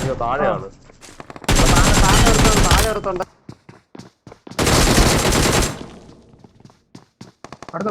അയ്യോ താഴെയാണ് താഴെ എടുത്തോണ്ട് അടുത്ത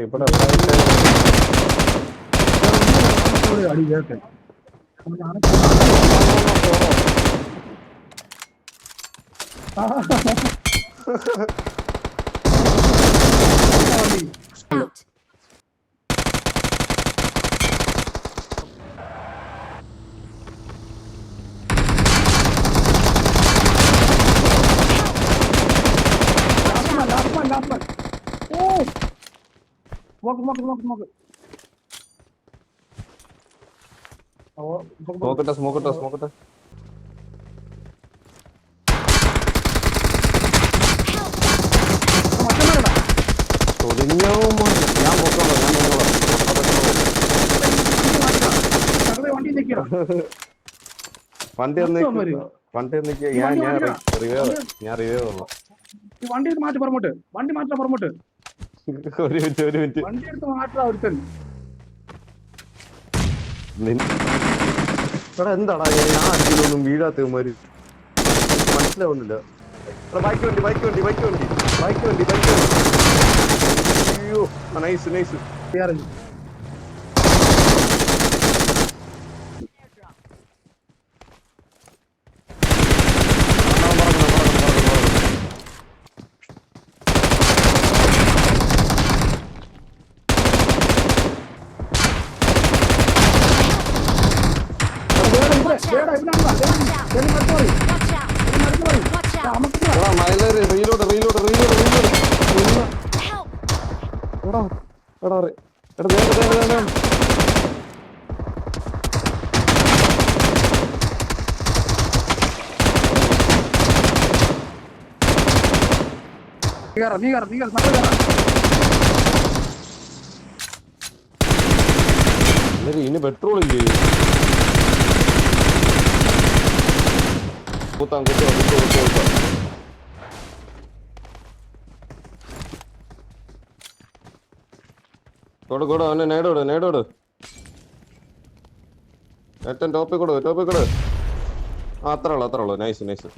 ഇവിടെ അടി കേട്ടെ അപ്പൊ സ്മോക്ക് സ്മോക്ക് സ്മോക്ക് സ്മോക്ക് സ്മോക്കട്ടെ സ്മോക്കട്ടെ സ്മോക്കട്ടെ വണ്ടി വണ്ടി. ഞാൻ ഞാൻ റിവൈവ് ഞാൻ ഈ വണ്ടി മാറ്റി പുറമോട്ട് വണ്ടി മാറ്റാ പുറമോട്ട് ഒരു മിനിറ്റ് ഒരു മിനിറ്റ്. വണ്ടി എടുത്ത് മാറ്റാ ഒരുത്തൻ എടാ എന്താടാ ഞാൻ അടിയിലൊന്നും വീഴാത്ത ഇവന്മാര്. മനസ്സിലാവുന്നില്ല. ബൈക്ക് വണ്ടി ബൈക്ക് വണ്ടി ബൈക്ക് വണ്ടി. ബൈക്ക് വണ്ടി ബൈക്ക് വണ്ടി. അയ്യോ നൈസ് നൈസ് ക്ലിയർ നീ കയറാം നീ കയറാം കയറാം ഇനി പെട്രോൾ ഇല്ലേ? കുത്താം കുത്താം കുത്താം കുത്താം കൊടു കൊടു അവനെ നേടോട് നേടോട് ഏറ്റവും ടോപ്പിൽ കൊടു ടോപ്പിൽ കൊടു. ആ അത്ര ഉള്ളു അത്ര ഉള്ളു. Nice nice